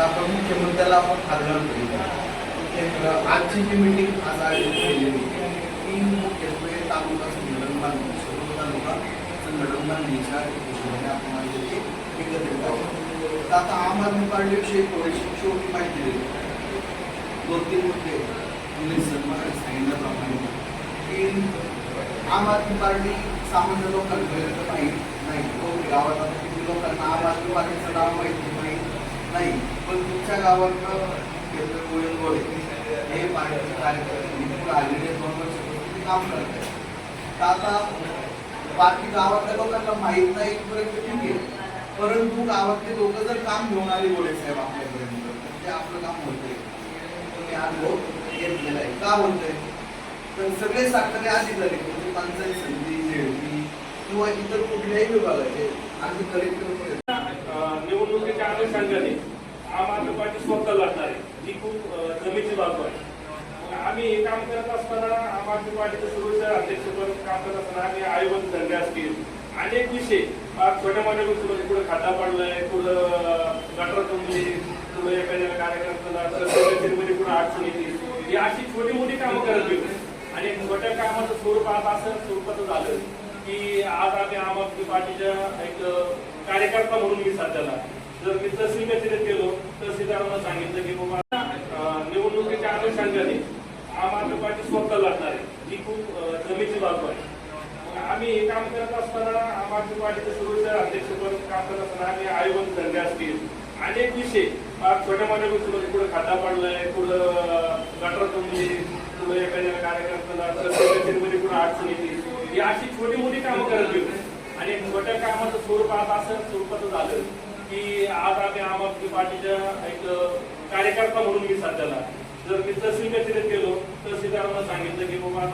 आता आपण मुख्यमंत्र्याला आपण खासदार करूया आजची जी मीटिंग आज आयोजित केलेली ती मुख्यत्वे तालुका संघटन बांधणी सर्व तालुका संघटन बांधणीच्या हिशोबाने आपण आयोजित एकत्रित आहोत आता आम आदमी पार्टीविषयी थोडीशी छोटी माहिती दिली. दोन तीन मुद्दे तुम्ही सन्मानाने सांगितल्याप्रमाणे की आम आदमी पार्टी सामान्य लोकांपर्यंत माहीत नाही. कोण हो, गावात आता किती लोकांना आम आदमी पार्टीचं नाव माहिती नाही पण तुमच्या गावात केंद्र गोयल गोळे हे पाण्याचे कार्यकर्ते आलेले दोन वर्ष काम करत आहेत तर आता बाकी गावातल्या लोकांना माहीत नाही इथपर्यंत ठीक आहे परंतु गावातले लोक जर काम घेऊन आले गोळे साहेब आपल्यापर्यंत तर ते आपलं काम होतंय. तुम्ही येत हो, घेतलेला आहे. का होतंय? तर सगळे सरकारी अधिकारी म्हणजे पंचायत समिती झेडपी किंवा इतर कुठल्याही विभागाचे आणि कलेक्टर निवडणुकीच्या अनुषंगाने आम आदमी पार्टी स्वतः लढणार आहे जी खूप जमीची बाजू आहे. आम्ही हे काम करत असताना आम आदमी पार्टीचं सुरक्षा अध्यक्षपद काम करत असताना आम्ही आयोग धंदे असतील अनेक विषय छोट्या मोठ्या गोष्टी कुठं खाता पडलाय कुठं गटर तुंबली कुठं एखाद्या कार्यक्रमामध्ये कुठं अडचण येते. ही अशी छोटी मोठी कामं करत गेलो. आणि छोट्या कामाचं स्वरूप आता असं स्वरूपाचं झालं की आज आम्ही आम आदमी पार्टीच्या एक कार्यकर्ता म्हणून मी सध्याला जर मी तहसील कचेरीत गेलो तहसीलदारांना सांगितलं की बाबा निवडणुकीच्या अनुषंगाने आम आदमी पार्टी स्वतः लढणार आहे. ही खूप जमीची बाजू आहे. आम्ही हे काम करत असताना आम आदमी पार्टीचं सुरक्षा अध्यक्षपद काम करत असताना आम्ही आयोग धरले असतील. अनेक विषय. छोट्या मोठ्या गोष्टी म्हणजे कुठं खाता पडलाय कुठं गटर तुंबली कुठं एखाद्या कार्यकर्त्याला मध्ये कुठं अडचण येते. ही अशी छोटी मोठी कामं करत गेली. छोट्या कामाचं स्वरूप आता असं स्वरूपाचं झालं की आज आम्ही आम आदमी पार्टीच्या एक कार्यकर्ता म्हणून मी सध्याला. जर मी तहसील कचेरीत गेलो तहसीलदारांना सांगितलं की बाबा